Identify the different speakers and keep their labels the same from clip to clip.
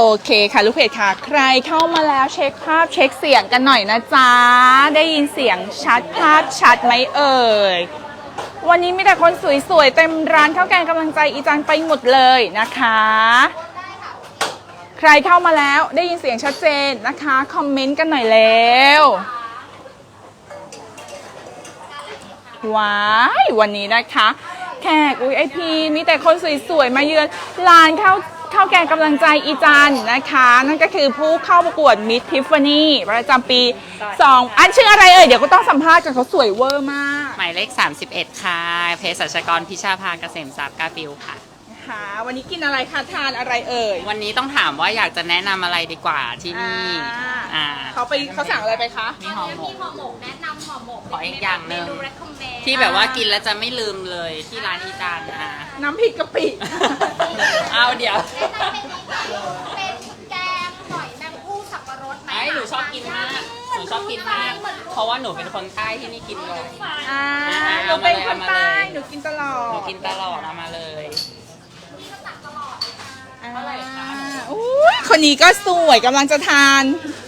Speaker 1: โอเคค่ะลูกเพจค่ะ ใครเข้ามาแล้วเช็คภาพเช็คเสียงกันหน่อยนะจ๊ะ ได้ยินเสียงชัดภาพชัดไหมเอ่ย วันนี้มีแต่คนสวยๆ เต็มร้านข้าวแกงกำลังใจอีจันไปหมดเลยนะคะ ใครเข้ามาแล้วได้ยินเสียงชัดเจนนะคะ คอมเมนต์กันหน่อยแล้วว้ายวันนี้นะคะ แขกอุ้ยไอพีมีแต่คนสวยๆ มาเยือนร้านข้าว ข้าวแกงกำลังใจอีจันนะคะ นั่นก็คือผู้เข้าประกวดมิสทิฟฟานี่ประจำปี 2 อันชื่ออะไรเอ่ย เดี๋ยวก็ต้องสัมภาษณ์กันเขาสวยเวอร์มาก
Speaker 2: หมายเลข 31 ค่ะเภสัชกรพิชาภาเกษมทรัพย์กาฟิวค่ะ
Speaker 1: ค่ะ วันนี้กินอะไรคะทานอะไรเอ่ย
Speaker 2: วันนี้ต้องถามว่าอยากจะแนะนำอะไรดีกว่าที่นี่อ่า
Speaker 1: เขา ไปเขาสั่งอะไรไปคะ
Speaker 2: มีห่อหมก
Speaker 3: ห่อหมกแนะนำห่อหมก
Speaker 2: ขออีกอย่างหนึ่ง
Speaker 3: เมนู recommend
Speaker 2: ที่แบบว่ากินแล้วจะไม่ลืมเลยที่ร้านอีจานอ่า
Speaker 1: น้ำพริกกะปิ
Speaker 2: เอาเดี๋ยว
Speaker 3: แนะนำเป็นเป็นแกงหอยแมงผู้สับปะรดไหม
Speaker 2: ไอ้หนูชอบกินมาก หนูชอบกินมาก เพราะว่าหนูเป็นคนใต้ที่นี่กินเลย
Speaker 1: อ่า
Speaker 2: อ่า
Speaker 1: หนูเป็นคน
Speaker 2: เอามาเลย
Speaker 1: ใต้หนูกินตลอ
Speaker 2: หนู
Speaker 1: ด
Speaker 2: กินตลอดเอามาเลย
Speaker 1: อ่าอุ้ยคนนี้ก็สวยกำลังจะทานเค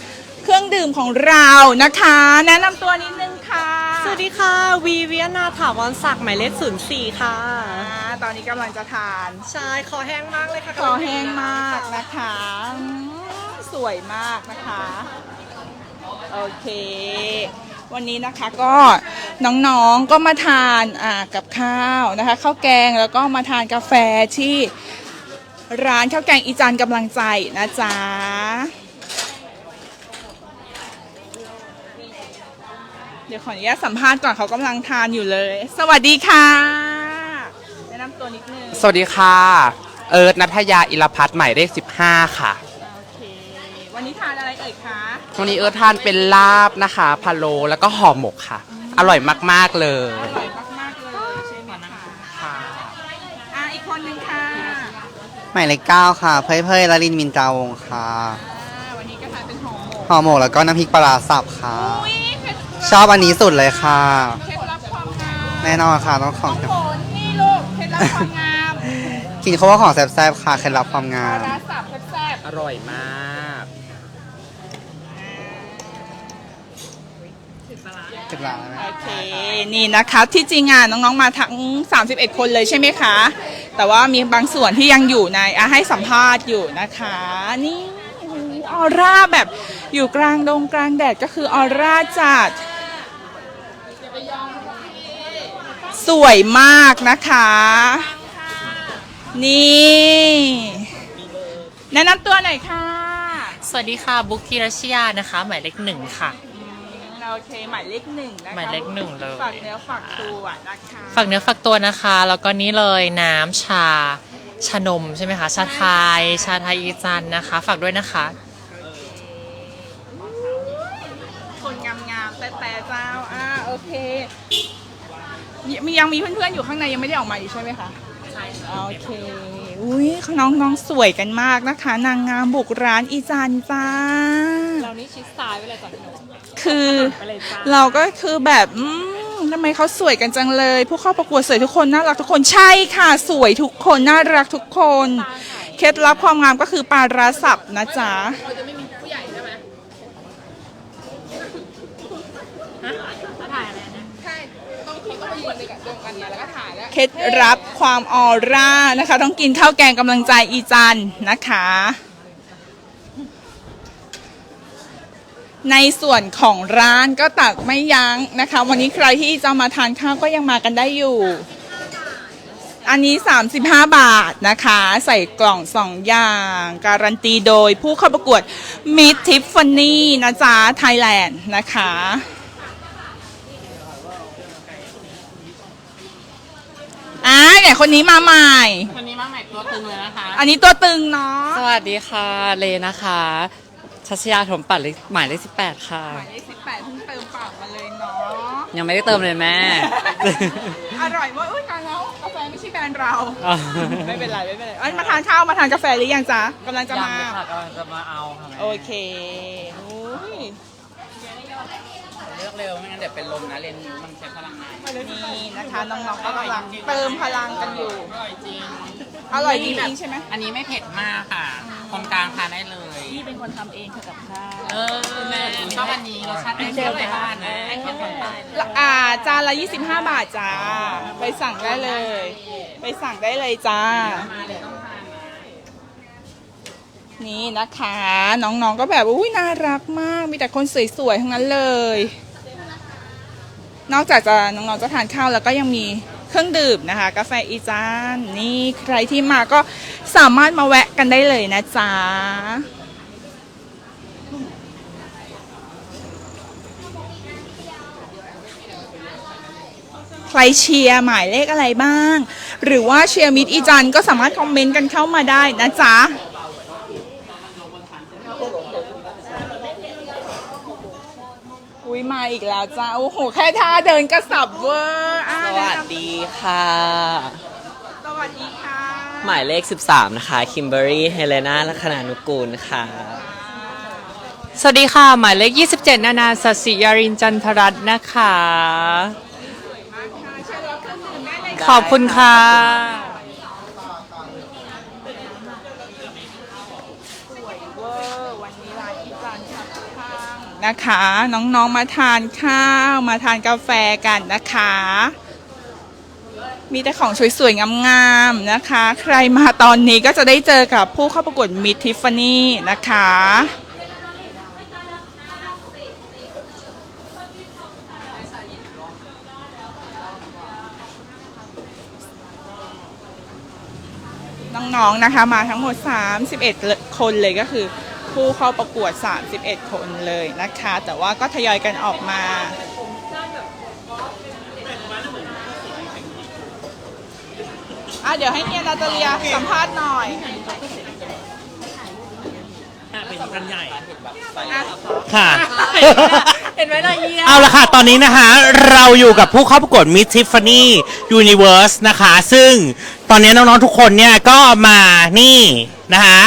Speaker 1: รื่องดื่มของเรานะคะ แนะนำตัวนิดนึงค่ะ
Speaker 4: สวัสดีค่ะ วีเวียนาถาวรศักดิ์หมายเลขศูนย์สี่ค่ะ
Speaker 1: อ่าตอนนี้กำลังจะทาน
Speaker 4: ใช่คอแห้งมากเลยค่ะ
Speaker 1: คอแห้งมากนะคะอืมสวยมากนะคะ โอเค วันนี้นะคะก็น้องๆก็มาทานอ่ากับข้าวนะคะข้าวแกงแล้วก็มาทานกาแฟที่ร้านข้าวแกงอีจันกำลังใจนะจ๊ะ เดี๋ยวขออนุญาตสัมภาษณ์ก่อนเขากำลังทานอยู่เลย สวัสดีค่ะ แนะนำตัวนิดนึง
Speaker 5: สวัสดีค่ะ เอิร์ธนัทยาอิรพัฒน์หมายเลข15 ค่ะ
Speaker 1: โอเค วันนี้ทานอะไรเอ่ยคะ
Speaker 5: วันนี้เอิร์ธทานเป็นลาบนะคะพะโล้แล้วก็ห่อหมกค่ะ อร่อยมาก ๆ เลย
Speaker 1: อร่อยมากๆเลยใช่ไหมคะ
Speaker 5: ค่ะ
Speaker 1: อะอีกคนนึงค่ะ
Speaker 6: หมายเลขเก้าค่ะ เพยเพยลลินมินจาวงศ์ค่ะ
Speaker 1: อ่าวันนี้ก็ทานเป็นห่อหมก
Speaker 6: ห่อหมกแล้วก็น้ำพริกปลาร้าสับค่ะ
Speaker 1: อุ้ยเคล็ด
Speaker 6: ชอบอันนี้สุดเลยค่ะ
Speaker 1: เคล็ดลับความงาม
Speaker 6: แน่นอนค่ะต้องของ
Speaker 1: ผลนี่ลูก เคล็ดลับความงาม
Speaker 6: กินเขาว่าของแซ่บๆค่ะเคล็ดลับความงา
Speaker 1: ปลาม ร้าสับแซ่บ
Speaker 5: อร่อยมาก
Speaker 6: เคล็ดลับไหม
Speaker 1: ๆโอเค นี่นะคะ ที่จริงอะน้องๆมาทั้ง 31 คนเลยใช่ไหมคะ แต่ว่ามีบางส่วนที่ยังอยู่ในอะให้สัมภาษณ์อยู่นะคะ นี่โอ้โหออร่าแบบอยู่กลางดงกลางแดดก็คือออร่าจัด สวยมากนะคะ นี่ แนะนำตัวหน่อยค่ะ
Speaker 4: สวัสดีค่ะบุ๊กธีรชยานะคะ หมายเลขหนึ่งค่ะ
Speaker 1: โอเค หมายเลขหนึ่งนะคะ
Speaker 4: หมายเลขหนึ่งเลย
Speaker 1: ฝากเนื้อฝากตัวนะคะ
Speaker 4: ฝากเนื้อฝากตัวนะคะ แล้วก็นี้เลยน้ำชาชานมใช่ไหมคะ ชาไทย ชาไทยอีจันนะคะ ฝากด้วยนะคะ
Speaker 1: คนงามๆแต่แต่เจ้า อ่า โอเค ยังยังมีเพื่อนๆอยู่ข้างในยังไม่ได้ออกมาอีกใช่ไหมคะ ใช่โอเค อุ้ยน้องน้องสวยกันมากนะคะ นางงามบุกร้านอีจันจ้า
Speaker 4: เรานี่ชิดซ้ายไว้เลยก่อน
Speaker 1: คือเราก็คือแบบอืมทำไมเขาสวยกันจังเลย ผู้เข้าประกวดสวยทุกคนน่ารักทุกคนใช่ค่ะ สวยทุกคนน่ารักทุกคน เคล็ดลับความงามก็คือปลาร้าสับนะจ๊ะ เเคล็ดลับความออร่านะคะ ต้องกินข้าวแกงกำลังใจอีจันนะคะ ในส่วนของร้านก็ตักไม่ยั้งนะคะ วันนี้ใครที่จะมาทานข้าวก็ยังมากันได้อยู่ อันนี้ 35 บาทนะคะ ใส่กล่อง2อย่าง การันตีโดยผู้เข้าประกวด Miss Tiffany นะจ๊ะไทยแลนด์นะคะ อ่าเนี่ย คนนี้มาใหม่
Speaker 2: วันนี้มาใหม่ตัวตึงเลยนะคะ
Speaker 1: อันนี้ตัวตึงเนาะ
Speaker 4: สวัสดีค่ะ เลนะคะชัชยาถมปัดเลขหมายเลขสิบแปดค่ะ
Speaker 1: หมายเลข18เพิ่งเติมปากมาเลยเนาะ
Speaker 4: ยังไม่ได้เติมเลยแม่
Speaker 1: อร่อยเว่าอุ้ยตายแล้วกาแฟไม่ใช่แบรนด์เรา
Speaker 4: อ๋อ
Speaker 1: ไม่เป็นไรไม่เป็นไรเอ้ยมาทานข้าวมาทานกาแฟหรือยังจ๊ะกำลังจะมา
Speaker 2: ยังเลยค่ะกำลังจะมาเอาค่ะแม่
Speaker 1: โอเคอุ้ย
Speaker 2: เลือ กเร็วไม่งั้นเดี๋ยวเป็นลมนะเรียนมันใช้พลังงาน
Speaker 1: นี่นะคะน้องๆก็กำลังเติมพลังกันอยู่
Speaker 2: อร่อยจริง
Speaker 1: อร่อยจริงๆใช่ไหม
Speaker 2: อันนี้ไม่เผ็ดมากค่ะ
Speaker 1: อืม
Speaker 2: คนกลางทานได้เลย
Speaker 1: พี่เป็นคนทำเองค่ะกับข้าว
Speaker 2: เออแม่ชอบอันนี้รสชาติไม่เชื่อไปบ้านนะแค่คนไป
Speaker 1: อ่าจานละ 25 บาทจ้า ไปสั่งได้เลย ไปสั่งได้เลยจ้า นี่นะคะ น้องๆก็แบบอุ้ยน่ารักมาก มีแต่คนสวยๆ ทั้งนั้นเลย นอกจากจะน้องๆจะทานข้าวแล้วก็ยังมีเครื่องดื่มนะคะ กาแฟอีจานนี่ใครที่มาก็สามารถมาแวะกันได้เลยนะจ๊ะใครเชียร์หมายเลขอะไรบ้าง หรือว่าเชียร์มิดอีจันก็สามารถคอมเมนต์กันเข้ามาได้นะจ๊ะ อุ้ยมาอีกแล้วจ้า โอ้โห แค่ท่าเดินก็สับเวอร์อะ
Speaker 7: สวัสดีค่ะ
Speaker 1: สวัสดีค่ะ
Speaker 7: หมายเลข 13 นะคะ คิมเบอรี่ เฮเลนาลัคนานุกูลค่ะ
Speaker 4: สวัสดีค่ะ หมายเลข 27 นานาสสิยารินจันทรัตน์นะคะ ขอบคุณค่ะ
Speaker 1: เวอร์วันนี้ร้านอีจันขับข้าง นะคะ น้องๆมาทานข้าวมาทานกาแฟกันนะคะ มีแต่ของสวยๆงามๆนะคะ ใครมาตอนนี้ก็จะได้เจอกับผู้เข้าประกวดมิทิฟฟานี่นะคะน้องๆนะคะมาทั้งหมด 31 คนเลยก็คือ ผู้เข้าประกวด 31 คนเลยนะคะ แต่ว่าก็ทยอยกันออกมา อะเดี๋ยวให้เนียนาตาเลียสัมภาษณ์หน่อย
Speaker 8: ค่ะ
Speaker 4: เห็นไหมล่ะเฮีย
Speaker 8: เอาละค่ะ ตอนนี้นะคะ เราอยู่กับผู้เข้าประกวด Miss Tiffany Universe นะคะ ซึ่งตอนนี้น้องๆทุกคนเนี่ยก็มานี่นะคะ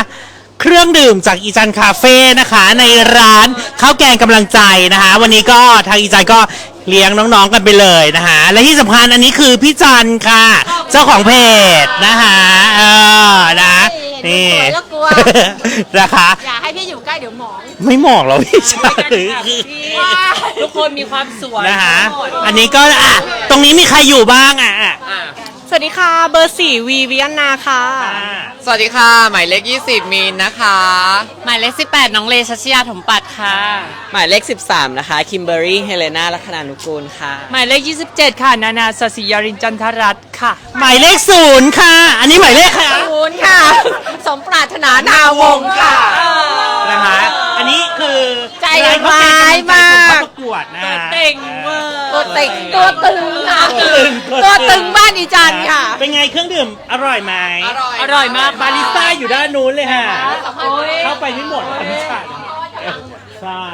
Speaker 8: เครื่องดื่มจากอีจันคาเฟ่นะคะ ในร้านข้าวแกงกำลังใจนะคะ วันนี้ก็ทางอีจันก็เลี้ยงน้องๆกันไปเลยนะคะและที่สำคัญอันนี้คือพี่จันค่ะ เจ้าของเพจนะคะเออนะนี่
Speaker 3: สวยแล้วกลัว
Speaker 8: นะคะ
Speaker 3: อย่าให้พี่อยู่ใกล้เดี๋ยวหมอง
Speaker 8: ไม่หมอกหรอกพี่จัน
Speaker 4: ทุกคนมีความสวย
Speaker 8: นะคะ
Speaker 4: ทั้งหมด
Speaker 8: อันนี้ก็อะ ตรงนี้มีใครอยู่บ้างอะอะ
Speaker 4: ส วัสดีค่ะ เบอร์สี่วีวิยนนาค่ะ
Speaker 7: สวัสดีค่ะ หมายเลข 20 มีนนะคะ
Speaker 4: หมายเลข 18 น้องเลชัชยาถมปัดค่ะ
Speaker 7: หมายเลข 13 นะคะ คิมเบอรี่ เฮเลนาลัคนานุกูลค่ะ
Speaker 4: หมายเลข 27 ค่ะ นานาสสิยารินจันทรัตน์ค่ะ
Speaker 8: หมายเลขศูนย์ค่ะ อันนี้หมายเลขค่ะ
Speaker 3: ศูนย์ค่ะ สมปรารถนานาวงศ์ค่ะ
Speaker 8: นะคะ อันนี้คือ
Speaker 3: ใจร้ายมาก
Speaker 8: ประก วดนะ
Speaker 4: ตัวเต็งเวอร์
Speaker 3: ตัวติงตัวตึงค่ะตัวตึงบ้านอีจันค่ะ
Speaker 8: เป็นไงเครื่องดื่มอร่อยไหม
Speaker 4: อร่อยมาก
Speaker 8: บาริสต้าอยู่ด้านนู้นเลยค่ะ
Speaker 4: โอ้ย
Speaker 8: เข้าไปไม่หมดค่ะพี่ชันใช่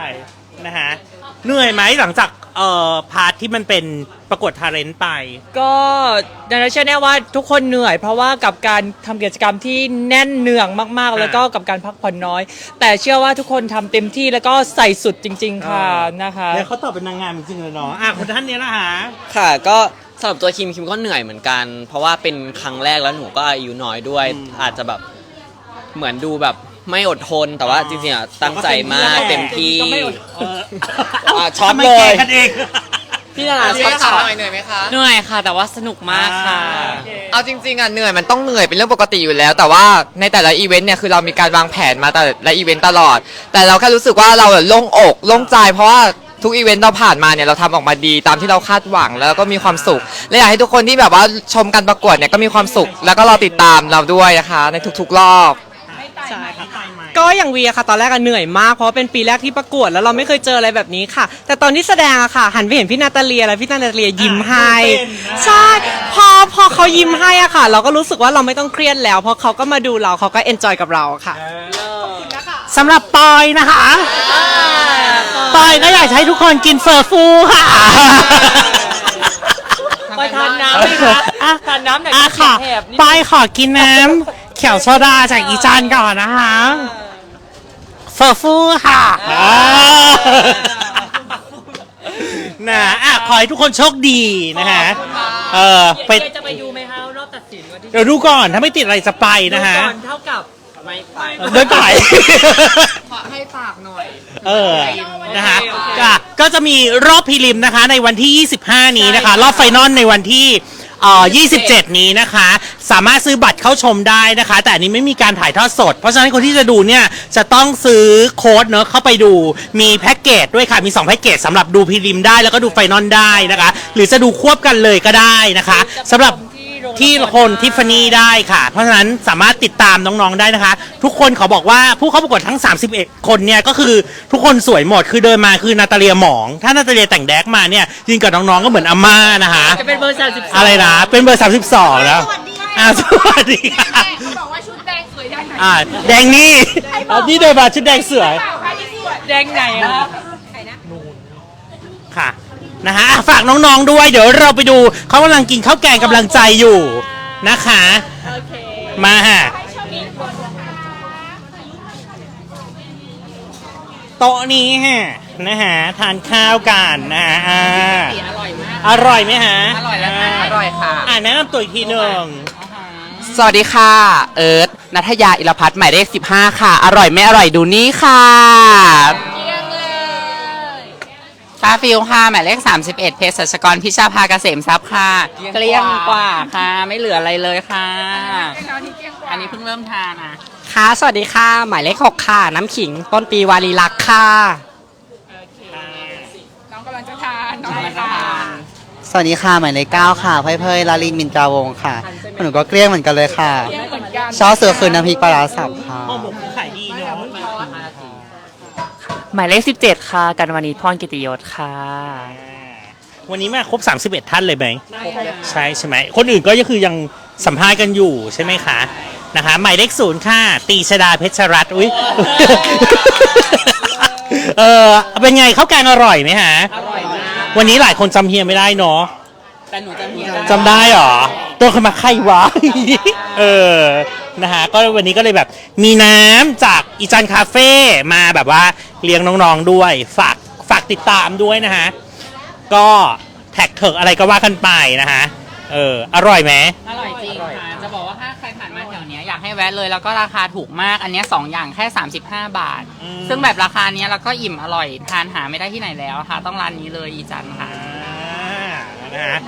Speaker 8: นะฮะเหนื่อยไหมหลังจาก เอ่อพาร์ทที่มันเป็นประกวดทาเลนต์ไป
Speaker 4: ก็นานาเชื่อแน่ว่าทุกคนเหนื่อย เพราะว่ากับการทำกิจกรรมที่แน่นเนืองมากๆ แล้วก็กับการพักผ่อนน้อย แต่เชื่อว่าทุกคนทำเต็มที่แล้วก็ใส่สุดจริง ๆ ค่ะนะคะ
Speaker 8: เดี๋ยวเขาตอบเป็นนางงามจริงๆเลยเนาะอะคนท่านนี้ละฮะ
Speaker 7: ค่ะก็สำหรับตัวคิมคิมก็เหนื่อยเหมือนกัน เพราะว่าเป็นครั้งแรกแล้วหนูก็อายุน้อยด้วย
Speaker 8: อืม
Speaker 7: อาจจะแบบเหมือนดูแบบ ไม่อดทนแต่ว่าจริงๆอะตั้งใจมากเต็มที่
Speaker 8: ก็ไม่อดเออ
Speaker 7: อะช็อต
Speaker 8: ทำไม
Speaker 7: เลย
Speaker 8: แกกันเอง
Speaker 7: พี่นานาช็อตช็อต เหนื่อยไหมคะ
Speaker 4: เหนื่อยค่ะ แต่ว่าสนุกมากค่ะ
Speaker 9: เอาจริงๆอะเหนื่อยมันต้องเหนื่อยเป็นเรื่องปกติอยู่แล้ว แต่ว่าในแต่ละอีเวนต์เนี่ยคือเรามีการวางแผนมาแต่ละอีเวนต์ตลอด แต่เราแค่รู้สึกว่าเราอะโล่งอกโล่งใจ เพราะว่าทุกอีเวนต์เราผ่านมาเนี่ยเราทำออกมาดีตามที่เราคาดหวังแล้วก็มีความสุขและอยากให้ทุกคนที่แบบว่าชมการประกวดเนี่ยก็มีความสุข แล้วก็รอติดตามเราด้วยนะคะ ในทุกๆรอบ
Speaker 8: ใช่ครับ
Speaker 10: ก็อย่างวีอะค่ะ ตอนแรกอะเหนื่อยมาก เพราะว่าเป็นปีแรกที่ประกวดแล้วเราไม่เคยเจออะไรแบบนี้ค่ะ แต่ตอนที่แสดงอะค่ะ หันไปเห็นพี่นาตาเลียแล้วพี่นาตาเลียยิ้มให้ใช่พอพอเขายิ้มให้อะค่ะ เราก็รู้สึกว่าเราไม่ต้องเครียดแล้ว เพราะเขาก็มาดูเราเขาก็เอนจอยกับเราค่ะ
Speaker 8: สำหรับปอยนะคะปอยก็อยากจะให้ทุกคนกินเฟอร์ฟูค่ะ
Speaker 4: ไปทานน้ำไหมคะ
Speaker 8: อะ
Speaker 4: ทานน้ำหน่อย
Speaker 8: อะ
Speaker 4: ค่ะ
Speaker 8: ค่ะ
Speaker 4: แถบนิด
Speaker 8: ปอยขอกินน้ำ เขียวโซดาจากอีจันก่อนนะคะเฟอร์ฟูค่ะนะอะขอให้ทุกคนโชคดีนะฮะ เออไป
Speaker 4: เดี๋ยวจะไปดูไหมคะรอบตัดสินวันที่
Speaker 8: เดี๋ยวดูก่อนถ้าไม่ติดอะไรจะไปนะฮะ
Speaker 4: ดูก่อนเท่ากับ
Speaker 2: ไม่ไป
Speaker 8: ไม่ไป
Speaker 2: ขอให้ฝากหน่อย
Speaker 8: เออ นะคะก็ก็จะมีรอบพรีลิมนะคะในวันที่ 25 นี้นะคะ รอบไฟนอลในวันที่ เอ่อ27 นี้นะคะ สามารถซื้อบัตรเข้าชมได้นะคะ แต่อันนี้ไม่มีการถ่ายทอดสด เพราะฉะนั้นคนที่จะดูเนี่ยจะต้องซื้อโค้ดเนอะเข้าไปดูมีแพ็กเกจด้วยค่ะ มี2แพ็กเกจสำหรับดูพรีลิมได้แล้วก็ดูไฟนอลได้นะคะ หรือจะดูควบกันเลยก็ได้นะคะสำหรับ ที่ คนทิฟฟานี่ได้ค่ะ เพราะฉะนั้นสามารถติดตามน้องๆได้นะคะ ทุกคนเขาบอกว่าผู้เข้าประกวดทั้ง 31 คนเนี่ยก็คือทุกคนสวยหมดคือเดินมาคือนาตาเลียหมอง ถ้านาตาเลียแต่งแดกมาเนี่ยยิงกับน้องๆก็เหมือนอาม่านะคะ
Speaker 4: จะเป็นเบอร์สามสิบ
Speaker 8: อะไรนะเป็นเบอร์ 32 แล้วอ่าสวัสดีค่ะ
Speaker 1: เขาบอกว่าชุดแดงสวยแดงไหน
Speaker 8: อ่าแดงนี่เอาที่เดินมาชุดแดงเสือ
Speaker 1: ใครที่สวย
Speaker 4: แดงไหนอะ
Speaker 8: ค่ะ นะฮะอะฝากน้องๆด้วย เดี๋ยวเราไปดูเขากำลังกินข้าวแกงกำลังใจอยู่นะคะมาฮะโต๊ะนี้ฮะนะฮะทานข้าวกันนะฮะอ่า
Speaker 2: อร่อยมาก
Speaker 8: อร่อยไหมฮะ
Speaker 2: อร่อยแล้วค่ะอร่อยค่ะ
Speaker 8: อ่าแนะนำตัวอีกทีหนึ่ง
Speaker 5: สวัสดีค่ะ เอิร์ธนัทยาอิรพัฒน์หมายเลข15 ค่ะ อร่อยไม่อร่อยดูนี่ค่ะ ชาฟิลค่ะ หมายเลข 31เภสัชกรพิชาภาเกษมทรัพย์ค่ะ
Speaker 2: เกลี้ยงกว่าค่ะ ไม่เหลืออะไรเลยค่ะ อันนี้เพิ่งเริ่มทานอะ
Speaker 10: ค่ะ สวัสดีค่ะ หมายเลขหกค่ะ น้ำขิง ต้นปีวารีรักษ์ค่ะ
Speaker 1: น้องกำลังจะทานน้องกำลังจะทาน
Speaker 6: สวัสดีค่ะ หมายเลขเก้าค่ะเพยเพยลาลินมินตราวงศ์ค่ะหนูก็เกลี้ยงเหมือนกันเลยค่ะ
Speaker 1: เที่ยงเหมือนกัน
Speaker 6: ชอบเสือคืนน้ำพริกปลาร้าสับค่ะ
Speaker 8: ห่อหมกขายดีเนาะ
Speaker 4: หมายเลขสิบเจ็ดค่ะกันวานิชพรกิติยศค่ะ
Speaker 8: วันนี้มาครบ 31 ท่านเลยไหมใช่ใช่ไหม คนอื่นก็คือยังสัมภาษณ์กันอยู่ใช่ไหมคะนะคะหมายเลขศูนย์ค่ะ ตีชดาเพชรรัตน์อุ้ยเออเป็นไงข้าวแกงอร่อยไหมฮะ
Speaker 2: อร่อยมาก
Speaker 8: วันนี้หลายคนจำเฮียไม่ได้เนาะ
Speaker 2: แต่หนูจำเฮีย
Speaker 8: จำได้เหรอตัวขึ้นมาใครวะ เออนะฮะก็วันนี้ก็เลยแบบมีน้ำจากอีจันคาเฟ่มาแบบว่า เลี้ยงน้องๆด้วย ฝากฝากติดตามด้วยนะฮะ ก็แท็กเถิกอะไรก็ว่ากันไปนะฮะ เออ อร่อยไหม
Speaker 2: อร่อยจริงค่ะ จะบอกว่าถ้าใครผ่านมาแถวเนี้ยอยากให้แวะเลยแล้วก็ราคาถูกมาก อันเนี้ยสองอย่างแค่ 35 บาท
Speaker 8: อืม
Speaker 2: ซึ่งแบบราคาเนี้ยเราก็อิ่มอร่อย ทานหาไม่ได้ที่ไหนแล้วค่ะ ต้องร้านนี้เลยอีจันค่ะ
Speaker 8: อ่านะฮะ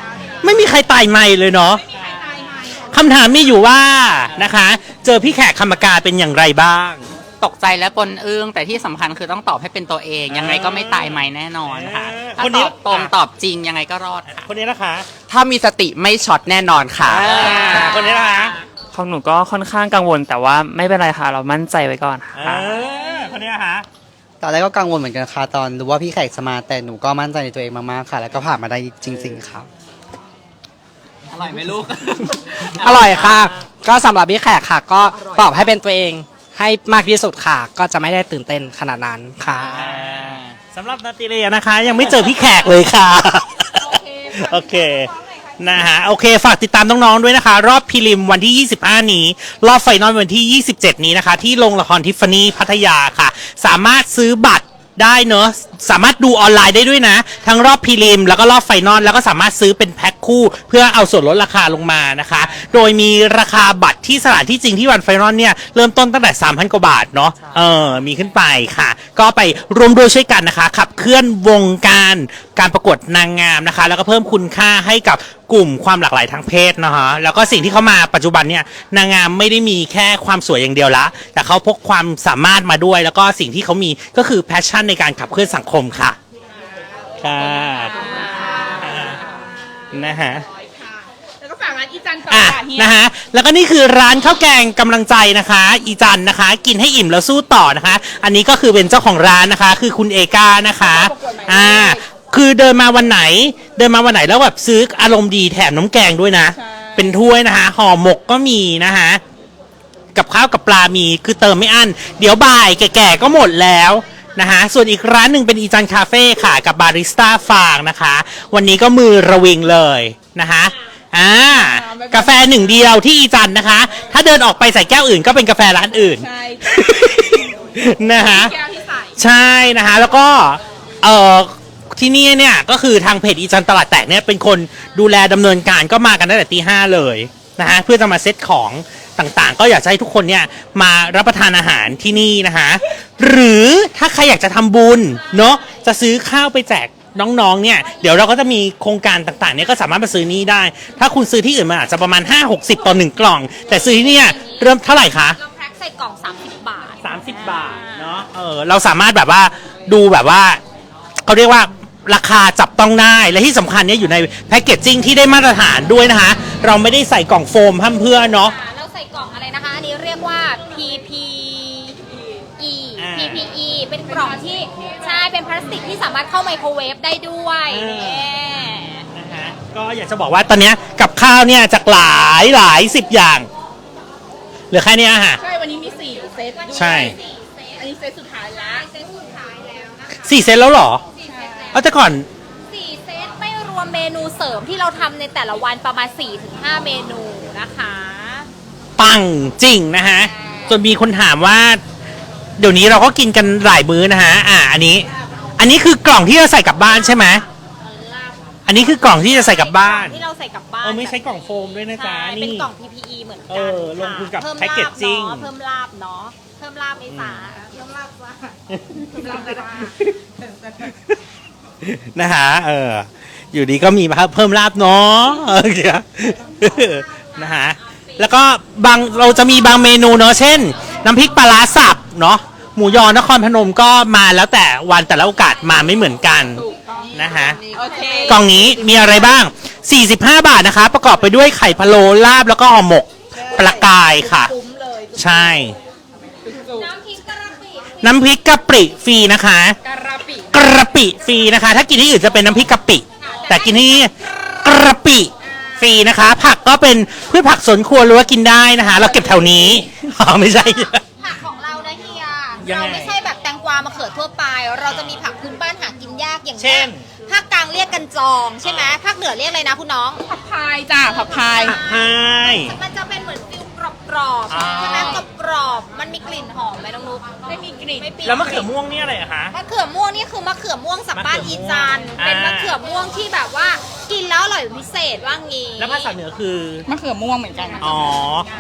Speaker 8: ไม่มีใครตายไม่เลยเนาะคำถามมีอยู่ว่านะคะ เจอพี่แขกคำปากาเป็นอย่างไรบ้าง
Speaker 2: ตกใจและปนอึ้งแต่ที่สำคัญคือต้องตอบให้เป็นตัวเอง ยังไงก็ไม่ตายไม่แน่นอนค่ะถ้า
Speaker 8: คนนี้
Speaker 2: ตอบตรงตอบจริงยังไงก็รอดค่ะ
Speaker 8: คนนี้นะคะ
Speaker 5: ถ้ามีสติไม่ช็อตแน่นอนค่ะ
Speaker 8: อ่าคนนี้นะคะ
Speaker 4: ของหนูก็ค่อนข้างกังวล แต่ว่าไม่เป็นไรค่ะ เรามั่นใจไว้ก่อนค่ะ
Speaker 8: อ่าคนนี้นะคะ
Speaker 6: ตอนแรกก็กังวลเหมือนกันค่ะตอนรู้ว่าพี่แขกจะมาแต่หนูก็มั่นใจในตัวเองมากๆค่ะ แล้วก็ผ่านมาได้จริง ๆค่ะ
Speaker 2: อร่อยไหมลูก
Speaker 10: อร่อยค่ะ ก็สำหรับพี่แขกค่ะ ก็ตอบให้เป็นตัวเอง ให้มากที่สุดค่ะ ก็จะไม่ได้ตื่นเต้นขนาดนั้นค่ะ
Speaker 8: สำหรับนาติเรียนะคะ ยังไม่เจอพี่แขกเลยค่ะ โอเค นะฮะโอเค ฝากติดตามน้องๆด้วยนะคะ รอบพรีลิมวันที่ 25 นี้ รอบไฟนอลวันที่ 27 นี้นะคะ ที่โรงละครทิฟฟานี่พัทยาค่ะ สามารถซื้อบัตร ได้เนอะสามารถดูออนไลน์ได้ด้วยนะ ทั้งรอบพรีลิมแล้วก็รอบไฟนอลแล้วก็สามารถซื้อเป็นแพ็คคู่เพื่อเอาส่วนลดราคาลงมานะคะ โดยมีราคาบัตรที่สถานที่จริงที่วันไฟนอลเนี่ยเริ่มต้นตั้งแต่ 3,000 กว่าบาทเนาะเออมีขึ้นไปค่ะ ก็ไปรวมด้วยช่วยกันนะคะ ขับเคลื่อนวงการการประกวดนางงามนะคะ แล้วก็เพิ่มคุณค่าให้กับกลุ่มความหลากหลายทางเพศนะฮะแล้วก็สิ่งที่เขามาปัจจุบันเนี่ยนางงามไม่ได้มีแค่ความสวยอย่างเดียวละ แต่เขาพกความสามารถมาด้วย แล้วก็สิ่งที่เขามีก็คือแพชชั่นในการขับเคลื่อนสังคมค่ะค่ะนะฮะ
Speaker 1: แล้วก็ฝากร้านอีจันต่อ
Speaker 8: อะ
Speaker 1: ค่ะเฮีย
Speaker 8: นะฮะแล้วก็นี่คือร้านข้าวแกงกำลังใจนะคะ อีจันนะคะ กินให้อิ่มแล้วสู้ต่อนะคะ อันนี้ก็คือเป็นเจ้าของร้านนะคะ คือคุณเอกานะคะอ่าคือเดินมาวันไหน เดินมาวันไหนแล้วแบบซื้ออารมณ์ดีแถมน้ำแกงด้วยนะเป็นถ้วยนะคะห่อหมกก็มีนะคะ กับข้าวกับปลามีคือเติมไม่อั้นเดี๋ยวบ่ายแก่ๆก็หมดแล้ว นะคะส่วนอีกร้านหนึ่งเป็นอีจันคาเฟ่ค่ะ กับบาริสต้าฟางนะคะ วันนี้ก็มือระวิงเลยนะคะอ่ากาแฟหนึ่งเดียวที่อีจันนะคะ ถ้าเดินออกไปใส่แก้วอื่นก็เป็นกาแฟร้านอื่น
Speaker 1: ใช่
Speaker 8: นะคะ
Speaker 1: แก้วที่ใส่
Speaker 8: ใช่นะคะแล้วก็เอ่อที่นี่เนี่ยก็คือทางเพจอีจันตลาดแตกเนี่ยเป็นคนดูแลดำเนินการก็มากันตั้งแต่ตีห้าเลยนะฮะเพื่อจะมาเซ็ตของ ต่างๆ ก็อยากจะให้ทุกคนเนี่ยมารับประทานอาหารที่นี่นะคะหรือถ้าใครอยากจะทำบุญเนาะจะซื้อข้าวไปแจกน้องๆเนี่ยเดี๋ยวเราก็จะมีโครงการต่างๆเนี่ยก็สามารถมาซื้อนี่ได้ ถ้าคุณซื้อที่อื่นมันอาจจะประมาณ 5-60ต่อหนึ่งกล่อง แต่ซื้อที่เนี่ยเริ่มเท่าไหร่คะ
Speaker 3: เราแพ็คใส่กล่อง 30 บาท
Speaker 8: 30 บาทเนาะเออเราสามารถแบบว่าดูแบบว่าเขาเรียกว่าราคาจับต้องได้ และที่สำคัญเนี่ยอยู่ในแพคเกจจิ้งที่ได้มาตรฐานด้วยนะคะ เราไม่ได้ใส่กล่องโฟมพั่มเพื่อเนาะ
Speaker 3: เราใส่ กล่องอะไรนะคะ อันนี้เรียกว่า PPE
Speaker 8: อ่า
Speaker 3: PPE เป็นกล่องที่ใช่เป็นพลาสติกที่สามารถเข้าไมโครเวฟได้ด้วย
Speaker 8: อ่า
Speaker 3: นี่
Speaker 8: นะคะก็อยากจะบอกว่าตอนเนี้ยกับข้าวเนี่ยจากหลายหลายสิบอย่างเหลือแค่เนี้ยค่ะ
Speaker 1: ใช่ วันนี้มี4เซตด้วย
Speaker 8: ใช่
Speaker 1: อันนี้เซตสุดท้ายละ
Speaker 3: เซตสุดท้ายแล้วนะคะ
Speaker 8: สี่เซตแล้วเหรอ
Speaker 3: สี่เซตแล้ว
Speaker 8: เอาแต่ก่อน
Speaker 3: สี่เซตไม่รวมเมนูเสริมที่เราทำในแต่ละวันประมาณ4-5เมนูนะคะ
Speaker 8: ปังจริงนะฮะจนมีคนถามว่า เดี๋ยวนี้เราก็กินกันหลายมื้อนะฮะอ่าอันนี้ อันนี้คือกล่องที่จะใส่กลับบ้านใช่ไหมอันนี้คือกล่องที่จะใส่กลับบ้าน
Speaker 3: ที่เราใส่กลับบ้าน
Speaker 8: เออไม่ใช้กล่องโฟมด้วยนะจ๊ะ
Speaker 3: ใช่
Speaker 8: นี่
Speaker 3: เป็นกล่อง PPE เหมือนกัน
Speaker 8: เออลงทุนกับ
Speaker 3: เพิ่ม
Speaker 8: แพ็กเกจจิ้ง
Speaker 3: ลาบเนาะเพิ่มลาบเนาะเพิ่มลาบไม่สาเพิ่มลาบจ้าเพิ่มลาบจ้า
Speaker 8: นะฮะเออ อยู่ดีก็มีมาเพิ่มลาบเนาะโอเคนะฮะ แล้วก็บางเราจะมีบางเมนูเนาะเช่น น้ำพริกปลาร้าสับเนาะหมูยอนครพนมก็มาแล้วแต่วันแต่ละโอกาสมาไม่เหมือนกันนะฮะ
Speaker 1: โอเค
Speaker 8: กล่องนี้มีอะไรบ้าง 45 บาทนะคะ ประกอบไปด้วยไข่พะโล้ลาบแล้วก็ห่อหมกปลากายค่ะใช่
Speaker 3: น้ำพริกกะปิ
Speaker 8: น้ำพริกกะปิฟรีนะคะ
Speaker 1: กระปิ
Speaker 8: กระปิฟรีนะคะ ถ้ากินที่อื่นจะเป็นน้ำพริกกะปิ แต่กินที่นี่กระปิฟ รีนะคะ ผักก็เป็นพืชผักสวนครัวหรือว่ากินได้นะคะ เราเก็บแถวนี้อ๋อไม่ใช่
Speaker 3: ผักของเรานะเฮีย
Speaker 8: ยังไง
Speaker 3: เราไม่ใช่แบบแตงกวามะเขือทั่วไป เราจะมีผักพื้นบ้านหากินยากอย่าง
Speaker 8: เช่
Speaker 3: เช่
Speaker 8: น
Speaker 3: นภาคกลางเรียกกันจองใช่ไหมภาคเหนือเรียกอะไรนะคุณน้อง
Speaker 1: ผักพายจ้าผักพาย
Speaker 8: ใช่
Speaker 3: มันจะเป็นเหมือนฟิลก รอบ
Speaker 8: อ่า
Speaker 3: ๆใช่ไหมกรอบๆมันมีกลิ่นหอมไหมน้องนุ๊กไม่มีกลิ่นไม่ปี
Speaker 8: แล้วมะเขือม่วงนี่อะไรอะคะ
Speaker 3: มะเขือม่วงนี่คือมะเขือม่วงสับบ้าน
Speaker 8: มะเขื
Speaker 3: อี
Speaker 8: อม่วง
Speaker 3: จันทร์เป็น
Speaker 8: อ่าม
Speaker 3: มะเขือม่วงที่แบบว่ากินแล้วอร่อยเป็นพิเศษว่างี้
Speaker 8: แล้วภาษาเหนือคือ
Speaker 1: มะเขือม่วงเหมือนกัน
Speaker 8: อ๋อ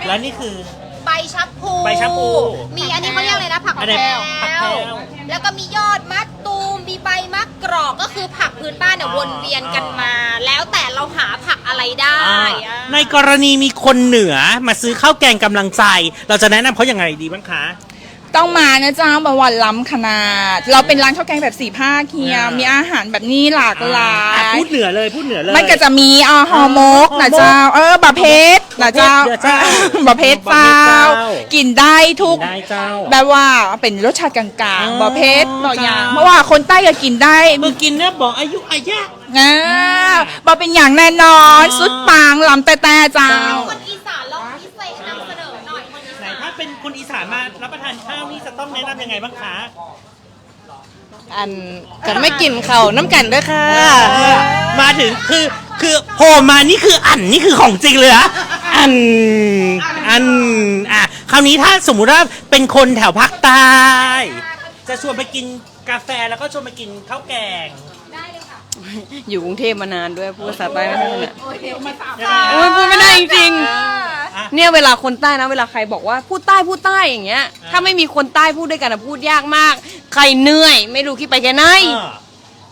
Speaker 8: แล้วนี่คือ
Speaker 3: ใบ ชับพลู
Speaker 8: ใบชะพู
Speaker 3: มีอันนี้เขาเรียกอะไรนะ ผัก
Speaker 8: อะไร
Speaker 3: แพร
Speaker 8: ผักแพร
Speaker 3: ว แล้วก็มียอดมะตูมมีใบมะกรอกก็คือผักพื้นบ้านเนี่ย
Speaker 8: อ๋อ
Speaker 3: วนเวียนกันมา แล้วแต่เราหาผักอะไรได้
Speaker 8: อ่า
Speaker 3: อะ
Speaker 8: ในกรณีมีคนเหนือมาซื้อข้าวแกงกำลังใจ เราจะแนะนำเขาอย่างไรดีบ้างคะ
Speaker 1: ต้องมานะจ้าบวันล้ำขนาด เราเป็นร้านข้าวแกงแบบสี่ภาคเฮีย
Speaker 8: อ่ามี
Speaker 1: มีอาหารแบบนี้หลากหลา
Speaker 8: อะ
Speaker 1: ย
Speaker 8: พูดเหนือเลยพูดเหนือเลย
Speaker 1: มันก็จะมีอ่าฮอร์โมก
Speaker 8: ฮอ
Speaker 1: นะ
Speaker 8: ร์โมก
Speaker 1: เจ้า เออบะเพชรนะเจ้า
Speaker 8: เดี๋ยวเจ้า
Speaker 1: บะเพชรเจ้า
Speaker 8: บะเพชรเจ้า
Speaker 1: กินได้ทุก
Speaker 8: ได้เจ้า
Speaker 1: แบบว่าเป็นรสชาติกลาง
Speaker 8: อ๋อ
Speaker 1: ๆบะเพชรบอกอย่าง
Speaker 8: เจ้า
Speaker 1: เพราะว่าคนใต้ก็กินได้
Speaker 8: เมื่อกินเนี่ยบอกอายุอายะ
Speaker 1: นะบะเป็นอย่างแน่นอน
Speaker 8: อ๋อ
Speaker 1: สุดปังลำแต่แต่เจ้า
Speaker 3: คนอีสา
Speaker 8: รับประทานข้าวนี่จะต้องแนะนำยังไงบ้างคะ
Speaker 10: อันกันไม่กินเขาวน้ำกันด้วยค่ะ
Speaker 8: มาถึงคือคือโผล่มานี่คืออันนี่คือของจริงเลยเหรอะอันอันอะคราวนี้ถ้าสมมุติว่าเป็นคนแถวภาคใต้จะชวนไปกินกาแฟแล้วก็ชวนไปกินข้าวแกง
Speaker 10: อยู่กรุงเทพมานานด้วยพูดภาษาใต้ไม่ถนัด
Speaker 1: โอ้ยเดี๋ยวมาสาม
Speaker 10: โอ้ยพูดไม่ได้จริง
Speaker 8: อะ
Speaker 10: ๆ เนี่ยเวลาคนใต้นะเวลาใครบอกว่าพูดใต้พูดใต้อย่างเงี้ย
Speaker 8: อ่า
Speaker 10: ถ้าไม่มีคนใต้พูดด้วยกันอะพูดยากมาก ใครเหนื่อย ไม่รู้คิดไปแค่ไหน
Speaker 8: เออ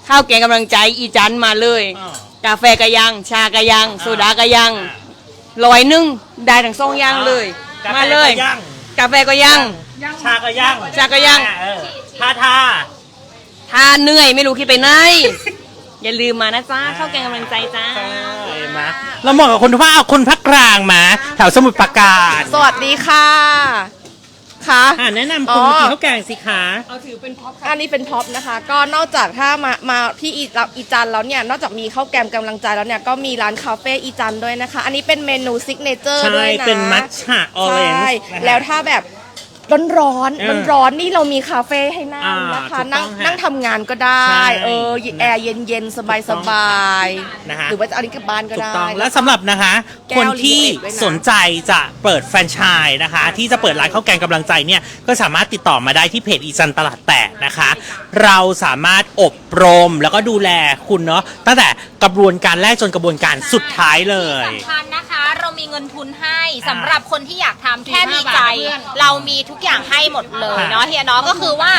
Speaker 10: ข้าวแกงกำลังใจอีจันมาเลย
Speaker 8: เออ
Speaker 10: กาแฟกะยัง ชากะยัง
Speaker 8: อ่า
Speaker 10: โซดากะยัง
Speaker 8: อะ
Speaker 10: ร้อยหนึ่งได้ทั้งสองอย่างเลย
Speaker 8: กาแฟ
Speaker 10: มาเลย
Speaker 8: ก็ย่าง
Speaker 10: กาแฟก็ยัง
Speaker 8: ชาก็ย่าง
Speaker 10: ชาก็ย่าง
Speaker 8: เออทาทา
Speaker 10: ถ้าเหนื่อยไม่รู้คิดไปไหน อย่าลืมมานะจ้าข้าวแกงกำลังใจจ้า
Speaker 8: ใช่มาเราเหมาะกับคนที่ว่าเอาคนภาคกลางมาแถวสมุทรปราการ
Speaker 11: สวัสดีค่ะ ค่ะ
Speaker 8: อะแนะนำคนมากินข้าวแกงสิคะ
Speaker 11: อันนี้เป็นพ็อปนะคะ ก็นอกจากถ้ามามาที่อีอีจันแล้วเนี่ยนอกจากมีข้าวแกงกำลังใจแล้วเนี่ยก็มีร้านคาเฟ่อีจันด้วยนะคะ อันนี้เป็นเมนูซิกเนเจอร์
Speaker 8: ใช่
Speaker 11: ด้วยนะ
Speaker 8: เป็นมัทฉะออเรน
Speaker 11: ใช่
Speaker 8: จ์นะฮะ
Speaker 11: แล้วถ้าแบบ ร้อนร้อน
Speaker 8: เอ
Speaker 11: ร้อ
Speaker 8: อ
Speaker 11: นร้อนๆนี่เรามีคาเฟ่ให้นั่ง
Speaker 8: อ่า
Speaker 11: นะคะ
Speaker 8: ถูกต้
Speaker 11: นั่
Speaker 8: องงฮะ
Speaker 11: นั่งทำงานก็ได้
Speaker 8: ใช่
Speaker 11: เออ
Speaker 8: นะ
Speaker 11: แอร์เย็นเย็นๆสบายสบายๆ
Speaker 8: นะฮะ
Speaker 11: หรือว่าจะเอาอันนี้กลับบ้านก็
Speaker 8: ถูก
Speaker 11: ได้
Speaker 8: ต้องและสำหรับนะคะ
Speaker 11: แก้ว
Speaker 8: คนที่
Speaker 11: ลิมิเต็ดด้วยนะ
Speaker 8: สนใจจะเปิดแฟรนไชส์นะคะ ที่จะเปิดร้านข้าวแกงกำลังใจเนี่ยก็สามารถติดต่อมาได้ที่เพจอีจันตลาดแตกนะคะ เราสามารถอบรมแล้วก็ดูแลคุณเนาะตั้งแต่ กระบวนการแรกจนกระบวนการสุดท้ายเลย
Speaker 3: สำคัญนะคะ เรามีเงินทุนให้สำหรับคนที่อยากทำแค่มีใจ เรามีทุกอย่างให้หมดเลยเนาะเฮียเนาะก็คือว่า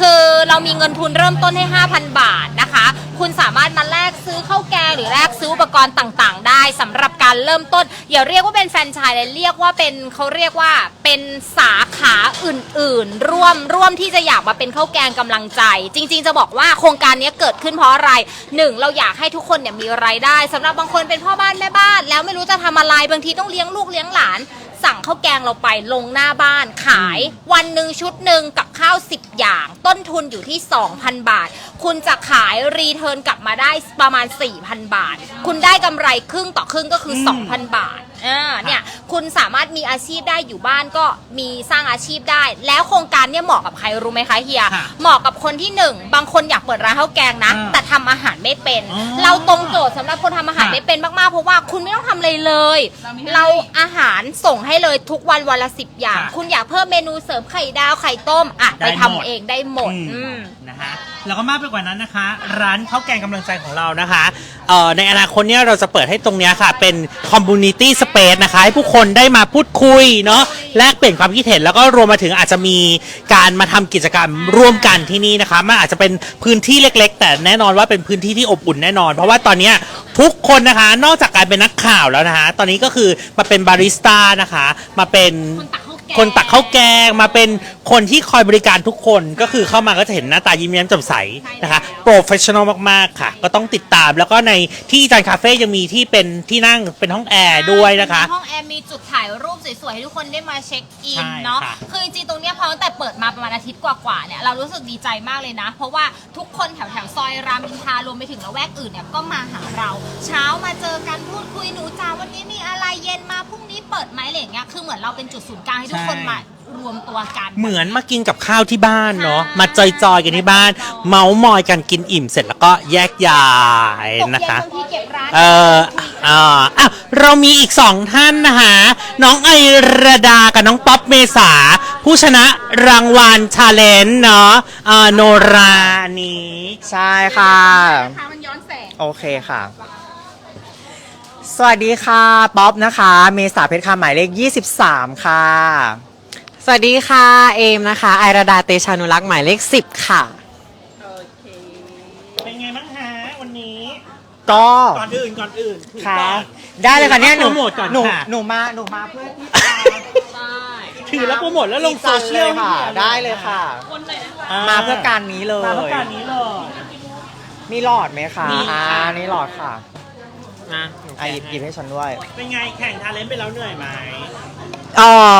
Speaker 3: คือเรามีเงินทุนเริ่มต้นให้ 5,000 บาทนะคะ คุณสามารถมาแลกซื้อข้าวแกงหรือแลกซื้ออุปกรณ์ต่างๆ ได้สำหรับการเริ่มต้น อย่าเรียกว่าเป็นแฟรนไชส์เลยเรียกว่าเป็นเขาเรียกว่าเป็นสาขาอื่นๆ ร่วมร่วมที่จะอยากมาเป็นข้าวแกงกำลังใจ จริง ๆ จะบอกว่าโครงการนี้เกิดขึ้นเพราะอะไรหนึ่งเราอยากให้ทุกคนเนี่ยมีรายได้สำหรับบางคนเป็นพ่อบ้านแม่บ้าน แล้วไม่รู้จะทำอะไรบางทีต้องเลี้ยงลูกเลี้ยงหลาน สั่งข้าวแกงเราไปลงหน้าบ้านขายวันหนึ่งชุดหนึ่งกับข้าว 10 อย่าง ต้นทุนอยู่ที่ 2,000 บาท คุณจะขายรีเทิร์นกลับมาได้ประมาณ 4,000 บาท คุณได้กำไรครึ่งต่อครึ่งก็คือ 2,000 บาท อ่าเนี่ยคุณสามารถมีอาชีพได้อยู่บ้านก็มีสร้างอาชีพได้ แล้วโครงการเนี่ยเหมาะกับใครรู้ไหมคะเฮีย
Speaker 8: ค่ะ
Speaker 3: เหมาะกับคนที่หนึ่งบางคนอยากเปิดร้านข้าวแกงนะ
Speaker 8: อ่า
Speaker 3: แต่ทำอาหารไม่เป็น
Speaker 8: อ๋อ
Speaker 3: เราตรงโจทย์สำหรับคนทำอาหาร
Speaker 8: ค่ะ
Speaker 3: ไม่เป็นมากๆ เพราะว่าคุณไม่ต้องทำอะไรเลย
Speaker 1: เรามีให้
Speaker 3: เราอาหารส่งให้เลยทุกวันวันละสิบอย่าง
Speaker 8: ค่ะ
Speaker 3: คุณอยากเพิ่มเมนูเสริมไข่ดาวไข่ต้มอะ
Speaker 8: ได้
Speaker 3: ไปทำ
Speaker 8: หมด
Speaker 3: เองได้หมด
Speaker 8: อืม
Speaker 3: อืม
Speaker 8: นะคะแล้วก็มากไปกว่านั้นนะคะ ร้านข้าวแกงกำลังใจของเรานะคะเอ่อในอนาคตเนี่ยเราจะเปิดให้ตรงเนี้ยค่ะ เป็นคอมมูนิตี้สเปซนะคะ ให้ผู้คนได้มาพูดคุยเนาะแลกเปลี่ยนความคิดเห็นแล้วก็รวมมาถึงอาจจะมีการมาทำกิจกรรมร่วมกันที่นี่นะคะมันอาจจะเป็นพื้นที่เล็ก ๆ แต่แน่นอนว่าเป็นพื้นที่ที่อบอุ่นแน่นอน เพราะว่าตอนเนี้ยทุกคนนะคะ นอกจากการเป็นนักข่าวแล้วนะคะ ตอนนี้ก็คือมาเป็นบาริสต้านะคะ มาเป็น คนตักข้าวแกงมาเป็นคนที่คอยบริการทุกคนก็คือเข้ามาก็จะเห็นหน้าตายิ้มแย้มแจ่มใสนะคะโปรเฟชชั่นอลมากๆค่ะ ก็ต้องติดตามแล้วก็ในที่จานคาเฟ่ยังมีที่เป็นที่นั่งเป็นห้องแอร์ด้วยนะคะ
Speaker 3: ห้องแอร์มีจุดถ่ายรูปสวยๆให้ทุกคนได้มาเช็คอิน
Speaker 8: ใช่
Speaker 3: เนาะ
Speaker 8: ค่ะ
Speaker 3: คือจริงๆตรงเนี้ยพอตั้งแต่เปิดมาประมาณอาทิตย์กว่าๆเนี่ยเรารู้สึกดีใจมากเลยนะ เพราะว่าทุกคนแถวๆซอยรามอินทรารวมไปถึงละแวกอื่นเนี่ยก็มาหาเรา เช้ามาเจอกันพูดคุยหนูจ้าวันนี้มีอะไรเย็นมาพรุ่งนี้เปิดไหมอะไรอย่างเงี้ยคือเหมือนเราเป็นจุดศูนย์กลางให้ทุกคนมารวมตัวกัน
Speaker 8: เหมือนมากินกับข้าวที่บ้านเนาะ
Speaker 3: ใช่
Speaker 8: มาจอยๆกันที่บ้านเมาส์มอยกันกินอิ่มเสร็จแล้วก็แยกย้าย
Speaker 3: ตก
Speaker 8: นะ
Speaker 3: เย็น
Speaker 8: คะ
Speaker 3: บางทีเก็บร้าน
Speaker 8: เอออ่าอะเรามีอีกสองท่านนะคะน้องไอระดากับน้องป๊อปเมษา ผู้ชนะรางวัลชาเลนจ์เนาะอ่าโนรานี้
Speaker 12: ใช่ค่ะ
Speaker 1: นะคะมันย้อนแสง
Speaker 12: โอเคค่ะ สวัสดีค่ะ ป๊อปนะคะ เมษาเพชรค่ะหมายเลข 23 ค่ะ
Speaker 10: สวัสดีค่ะ เอมนะคะ ไอราดาเตชานุรักษ์หมายเลข 10 ค่ะ
Speaker 8: เป็นไงบ้างฮะวันนี้
Speaker 12: ก็
Speaker 8: ก่อนอื่นก่อนอื่นถือ
Speaker 12: ค่ะ
Speaker 8: ก่อน
Speaker 12: ได้เลยค่ะเนี่ยหนู
Speaker 8: โปรโมทก่อน
Speaker 12: หนู
Speaker 8: ค่ะ
Speaker 12: หนูมาหนูมาเพื่อที่
Speaker 8: ถือแล้วโปรโมทแล้วลงโซเชียล
Speaker 12: ค่ะ ได้เลยค่ะ มาเพื่อการนี้เลย
Speaker 8: มาเพื่อการนี้เลย
Speaker 12: มีหลอดไหมคะ
Speaker 8: มีค่ะ
Speaker 12: อ่านี่หลอดค่ะ
Speaker 8: นะ
Speaker 12: อะหยิบหยิบให้ฉันด้วย
Speaker 8: เป็นไงแข่งทาเลนต์ไปแล้วเหนื่อยไหม
Speaker 12: เออ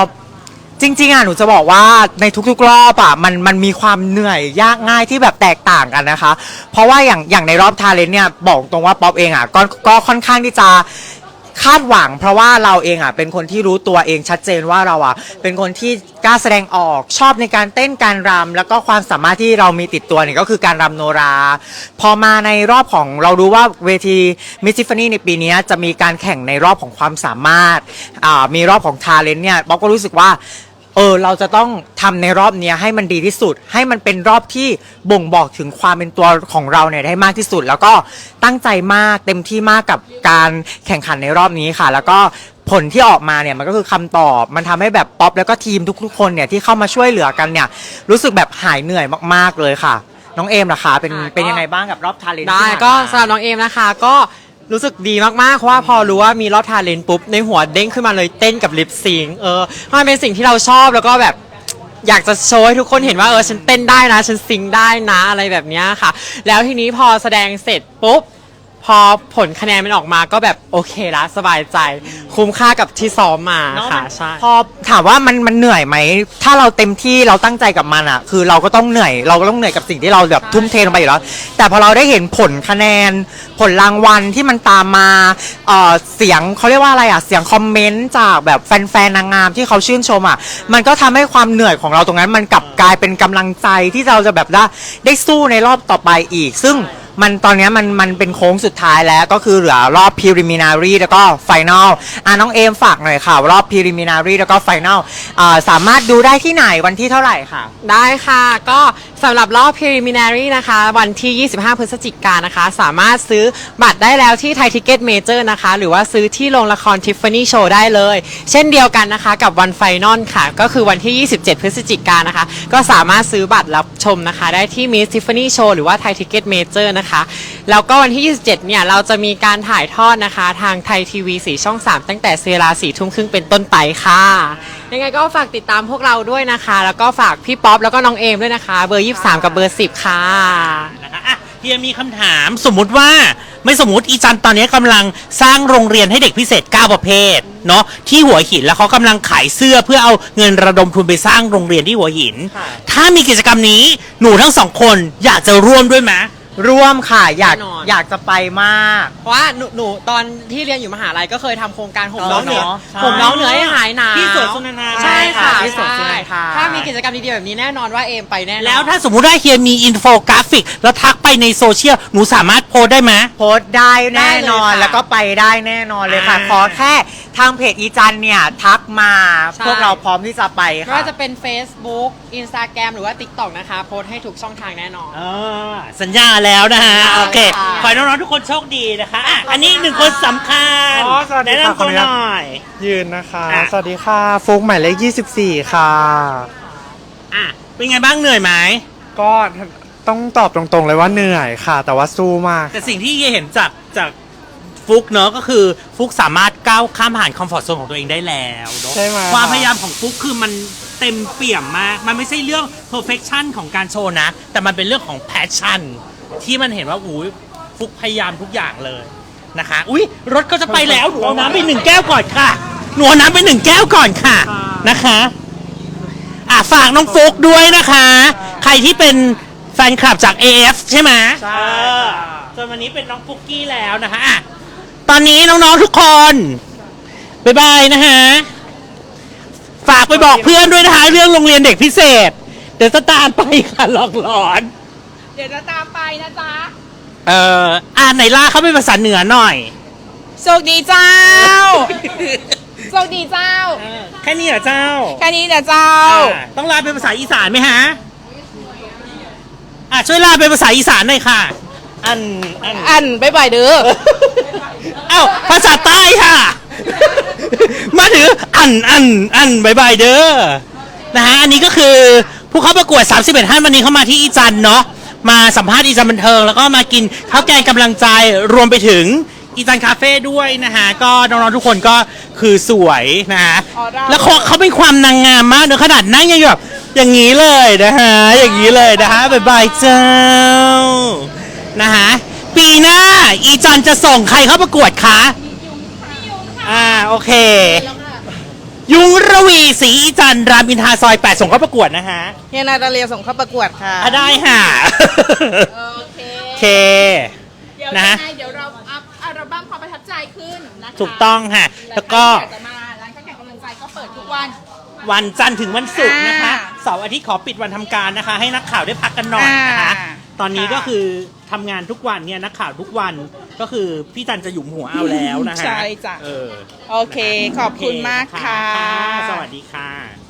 Speaker 12: จริงๆอะหนูจะบอกว่าในทุกๆรอบอะมันมันมีความเหนื่อยยากง่ายที่แบบแตกต่างกันนะคะ เพราะว่าอย่างอย่างในรอบทาเลนเนี่ยบอกตรงว่าป๊อปเองอะก็ก็ค่อนข้างที่จะ คาดหวัง เพราะว่าเราเองอะเป็นคนที่รู้ตัวเองชัดเจนว่าเราอะเป็นคนที่กล้าแสดงออกชอบในการเต้นการรำแล้วก็ความสามารถที่เรามีติดตัวเนี่ยก็คือการรำโนรา พอมาในรอบของเรารู้ว่าเวทีมิสซิฟานี่ในปีนี้จะมีการแข่งในรอบของความสามารถอ่ามีรอบของทาเลนเนี่ยบ๊อบก็รู้สึกว่า เออเราจะต้องทำในรอบเนี้ยให้มันดีที่สุด ให้มันเป็นรอบที่บ่งบอกถึงความเป็นตัวของเราเนี่ยได้มากที่สุด แล้วก็ตั้งใจมากเต็มที่มากกับการแข่งขันในรอบนี้ค่ะ แล้วก็ผลที่ออกมาเนี่ยมันก็คือคำตอบมันทำให้แบบป๊อปแล้วก็ทีมทุกๆคนเนี่ยที่เข้ามาช่วยเหลือกันเนี่ยรู้สึกแบบหายเหนื่อยมากๆเลยค่ะ น้องเอมล่ะคะเป็น
Speaker 10: อ่า
Speaker 12: เป็น
Speaker 10: ก็
Speaker 12: ยังไงบ้างกับรอบทาเลน
Speaker 10: ได้ก็สำหรับน้องเอมนะคะ ก็ รู้สึกดีมากๆ เพราะว่าพอรู้ว่ามีรอบทาเลนปุ๊บ ในหัวเด้งขึ้นมาเลยเต้นกับลิปซิง เออมันเป็นสิ่งที่เราชอบแล้วก็แบบอยากจะโชว์ให้ทุกคนเห็นว่าเออฉันเต้นได้นะ ฉันซิงได้นะอะไรแบบเนี้ยค่ะ แล้วทีนี้พอแสดงเสร็จปุ๊บ พอผลคะแนนมันออกมาก็แบบโอเคละสบายใจ คุ้มค่ากับที่ซ้อมมาค่ะใช่
Speaker 12: พอถามว่ามันมันเหนื่อยไหม ถ้าเราเต็มที่เราตั้งใจกับมันอะ คือเราก็ต้องเหนื่อย เราก็ต้องเหนื่อยกับสิ่งที่เราแบบทุ่มเทลงไปอยู่แล้ว แต่พอเราได้เห็นผลคะแนน ผลรางวัลที่มันตามมาเอ่อเสียงเขาเรียกว่าอะไรอะ เสียงคอมเมนต์จากแบบแฟนๆนางงามที่เขาชื่นชมอะ มันก็ทำให้ความเหนื่อยของเราตรงนั้น มันกลับกลายเป็นกำลังใจที่เราจะแบบได้ได้สู้ในรอบต่อไปอีก ซึ่ง มันตอนเนี้ยมันมันเป็นโค้งสุดท้ายแล้วก็คือเหลือรอบ preliminary แล้วก็ final อะน้องเอมฝากหน่อยค่ะ รอบ preliminary แล้วก็ final อ่าสามารถดูได้ที่ไหนวันที่เท่าไหร่ค่ะ
Speaker 10: ได้ค่ะ ก็สำหรับรอบ preliminary นะคะ วันที่ 25 พฤศจิกายนนะคะ สามารถซื้อบัตรได้แล้วที่ไทยทิกเก็ตเมเจอร์นะคะ หรือว่าซื้อที่โรงละคร Tiffany Show ได้เลย เช่นเดียวกันนะคะกับวันไฟนอลค่ะ ก็คือวันที่ 27 พฤศจิกายนนะคะ ก็สามารถซื้อบัตรรับชมนะคะ ได้ที่ Miss Tiffany Show หรือว่าไทยทิกเก็ตเมเจอร์นะคะ แล้วก็วันที่ 27 เนี่ย เราจะมีการถ่ายทอดนะคะ ทางไทยทีวีสีช่อง 3 ตั้งแต่เวลา4ทุ่มครึ่งเป็นต้นไปค่ะยังไงก็ฝากติดตามพวกเราด้วยนะคะ แล้วก็ฝากพี่ป๊อปแล้วก็น้องเอมด้วยนะคะ เบอร์ 23 กับเบอร์ 10 ค่ะ
Speaker 8: นะคะอะเฮียมีคำถามสมมุติว่าไม่สมมติอีจันตอนนี้กำลังสร้างโรงเรียนให้เด็กพิเศษ 9 ประเภทเนาะที่หัวหินแล้วเขากำลังขายเสื้อเพื่อเอาเงินระดมทุนไปสร้างโรงเรียนที่หัวหินถ้ามีกิจกรรมนี้หนูทั้งสองคนอยากจะร่วมด้วยไหม
Speaker 12: ร่วมค่ะอยาก
Speaker 10: แน่นอน
Speaker 12: อยากจะไปมาก
Speaker 10: เพราะว่าหนูหนูตอนที่เรียนอยู่มหาลัยก็เคยทำโครงการห่ม
Speaker 12: อ๋อ
Speaker 10: น้องเหนือ
Speaker 12: เนอะใช่
Speaker 10: ห่มน้องเหนือให้หายหนาว
Speaker 8: ที่สวนสุนันทา
Speaker 10: ใช่ค่ะ
Speaker 12: ที่สวนสุนันทา
Speaker 10: ใช่ถ้ามีกิจกรรมดีๆแบบนี้แน่นอนว่าเอมไปแน่นอน
Speaker 8: แล้วถ้าสมมุติว่าเฮียมีอินโฟกราฟิก แล้วทักไปในโซเชียล หนูสามารถโพสต์ได้ไหม
Speaker 12: โพสต์ได้แน่นอน
Speaker 10: ได้เลยค่ะ
Speaker 12: แล้วก็ไปได้แน่นอนเลยค่ะ
Speaker 8: อ่า
Speaker 12: ขอแค่ทางเพจอีจันเนี่ย ทักมา
Speaker 10: ใช่
Speaker 12: พวกเราพร้อมที่จะไป
Speaker 10: ไม่
Speaker 12: ค่ะ
Speaker 10: ว่าจะเป็น Facebook Instagram หรือว่า TikTok นะคะ โพสต์ให้ทุกช่องทางแน่นอน
Speaker 8: อ่าสัญญาแล้วนะฮะ
Speaker 10: ใช่
Speaker 8: โอเค
Speaker 10: ค่ะ
Speaker 8: ขอให้น้องๆทุกคนโชคดีนะคะอะอันนี้หนึ่งคนสำคัญ
Speaker 13: อ๋อสวัสดี
Speaker 8: แนะ
Speaker 13: ค่ะ
Speaker 8: นำตัวหน่อย
Speaker 13: ยืนนะคะ
Speaker 8: อะ
Speaker 13: สวัสดีค่ะฟุกหมายเลข24 ค่ะ
Speaker 8: อะเป็นไงบ้างเหนื่อยไหม
Speaker 13: ก็ต้องตอบตรงๆเลยว่าเหนื่อยค่ะ แต่ว่าสู้มาก
Speaker 8: แต่สิ่งที่เฮียเห็นจากจากฟุกเนอะก็คือฟุกสามารถก้าวข้ามผ่านคอมฟอร์ทโซนของตัวเองได้แล้วเนอะ
Speaker 13: ใช่ไหม
Speaker 8: ความพยายามของฟุกคือมันเต็มเปี่ยมมาก มันไม่ใช่เรื่อง perfection ของการโชว์นะ แต่มันเป็นเรื่องของ passion ที่มันเห็นว่าอุ้ยฟุกพยายามทุกอย่างเลยนะคะ อุ้ยรถก็จะไปแล้วหนูเอาน้ำไปหนึ่งแก้วก่อนค่ะหนูเอาน้ำไปหนึ่งแก้วก่อนค่ะนะคะอะฝากน้องฟุกด้วยนะคะ ใครที่เป็นแฟนคลับจาก AF ใช่ไหม
Speaker 13: ใช่
Speaker 8: เออจนวันนี้เป็นน้องฟุกกี้แล้วนะคะอะตอนนี้น้องๆทุกคนบ๊ายบายนะฮะฝากไปบอกเพื่อนด้วยนะคะ เรื่องโรงเรียนเด็กพิเศษ เดี๋ยวจะตามไปค่ะหลอกหลอน
Speaker 1: เดี๋ยวจะตามไปนะจ๊ะ
Speaker 8: เอออ่านไหนล่าเขาเป็นภาษาเหนือหน่อย
Speaker 1: โชคดีเจ้า โชคดีเจ้า
Speaker 8: แค่นี้เหรอเจ้า
Speaker 1: แค่นี้นะเจ้า
Speaker 8: อะต้องลาเป็นภาษาอีสานไหมฮะอะช่วยลาเป็นภาษาอีสานหน่อยค่ะ อันอัน
Speaker 1: อันบ๊ายบายเด้อ
Speaker 8: เอ้าภาษาใต้ค่ะ มาถืออันอันอันบายบายเด้อนะฮะอันนี้ก็คือผู้เข้าประกวด 31 ท่านวันนี้เข้ามาที่อีจันเนาะ มาสัมภาษณ์อีจันบันเทิง แล้วก็มากินข้าวแกงกำลังใจรวมไปถึงอีจันคาเฟ่ด้วยนะฮะก็น้องๆทุกคนก็คือสวยนะฮะ
Speaker 1: ออร่า
Speaker 8: แล้วเขาเขาเป็นความนางงามมากเนอะขนาดนั่งยังแบบอย่างนี้เลยนะฮะอย่างนี้เลยนะฮะบายบายเจ้านะฮะปีหน้าอีจันจะส่งใครเข้าประกวดคะอ่าโอเค ยุงระวีศรีอีจันทร์รามอินทราซอย8ส่งเข้าประกวดนะฮะ
Speaker 11: เฮียนาตาเลียส่งเข้าประกวดค่ะ
Speaker 8: อะได้ค่ะ
Speaker 1: โอเค
Speaker 8: โอเค
Speaker 1: เดี๋ยว
Speaker 8: นะ
Speaker 1: ยัง
Speaker 8: ฮะ
Speaker 1: ไงเดี๋ยวเราอัพอัลบั้มความประทับใจขึ้นนะคะ
Speaker 8: ถูกต้องค่ะ แล้วก็
Speaker 1: ใครอยาจะมาร้านข้าวแกงกำลังใจก็เปิดทุกวัน
Speaker 8: วันจันทร์ถึงวันศุกร์นะคะ
Speaker 1: อ่า
Speaker 8: เสาร์อาทิตย์ขอปิดวันทำการนะคะ ให้นักข่าวได้พักกันหน่อยนะคะ
Speaker 1: อ่า
Speaker 8: ตอนนี้
Speaker 1: ค่ะ
Speaker 8: ก็คือทำงานทุกวันเนี่ยนักข่าวทุกวัน ก็คือพี่จันจะหยุมหัวเอาแล้วนะฮะ
Speaker 1: ใช่จ้ะ
Speaker 8: เออ
Speaker 1: โอเค ขอบคุณมากค่ะ
Speaker 8: สวัสดีค่ะ